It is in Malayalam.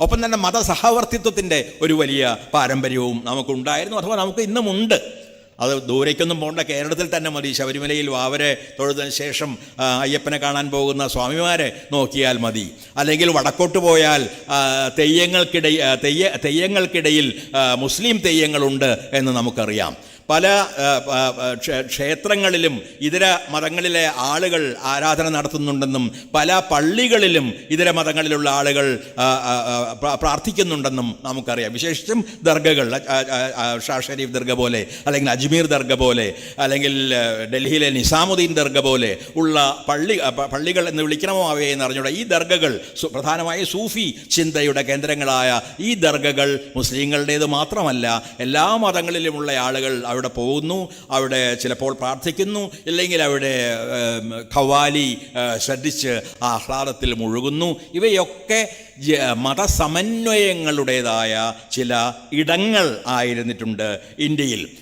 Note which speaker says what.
Speaker 1: ഒപ്പം തന്നെ മതസഹവർത്തിത്വത്തിന്റെ ഒരു വലിയ പാരമ്പര്യവും നമുക്കുണ്ടായിരുന്നു അഥവാ നമുക്ക് ഇന്നുമുണ്ട് അത് ദൂരേക്കൊന്നും പോകേണ്ട കേരളത്തിൽ തന്നെ മതി. ശബരിമലയിൽ വാവരെ തൊഴുതിന് ശേഷം അയ്യപ്പനെ കാണാൻ പോകുന്ന സ്വാമിമാരെ നോക്കിയാൽ മതി. അല്ലെങ്കിൽ വടക്കോട്ട് പോയാൽ തെയ്യങ്ങൾക്കിടയിൽ തെയ്യ തെയ്യങ്ങൾക്കിടയിൽ മുസ്ലിം തെയ്യങ്ങളുണ്ട് എന്ന് നമുക്കറിയാം. പല ക്ഷേത്രങ്ങളിലും ഇതര മതങ്ങളിലെ ആളുകൾ ആരാധന നടത്തുന്നുണ്ടെന്നും പല പള്ളികളിലും ഇതര മതങ്ങളിലുള്ള ആളുകൾ പ്രാർത്ഥിക്കുന്നുണ്ടെന്നും നമുക്കറിയാം. വിശേഷിച്ചും ദർഗകൾ ഷാ ഷരീഫ് ദർഗ പോലെ അല്ലെങ്കിൽ അജ്മീർ ദർഗ പോലെ അല്ലെങ്കിൽ ഡൽഹിയിലെ നിസാമുദ്ദീൻ ദർഗ പോലെ ഉള്ള പള്ളി പള്ളികൾ എന്ന് വിളിക്കണമോ അവയെ എന്ന് അറിഞ്ഞൂടെ ഈ ദർഗകൾ പ്രധാനമായി സൂഫി ചിന്തയുടെ കേന്ദ്രങ്ങളായ ഈ ദർഗകൾ മുസ്ലിങ്ങളുടേത് മാത്രമല്ല എല്ലാ മതങ്ങളിലുമുള്ള ആളുകൾ അവിടെ പോകുന്നു അവിടെ ചിലപ്പോൾ പ്രാർത്ഥിക്കുന്നു ഇല്ലെങ്കിൽ അവിടെ ഖവാലി ശ്രദ്ധിച്ച് ആഹ്ലാദത്തിൽ മുഴുകുന്നു. ഇവയൊക്കെ മതസമന്വയങ്ങളുടേതായ ചില ഇടങ്ങൾ ആയിരുന്നിട്ടുണ്ട് ഇന്ത്യയിൽ.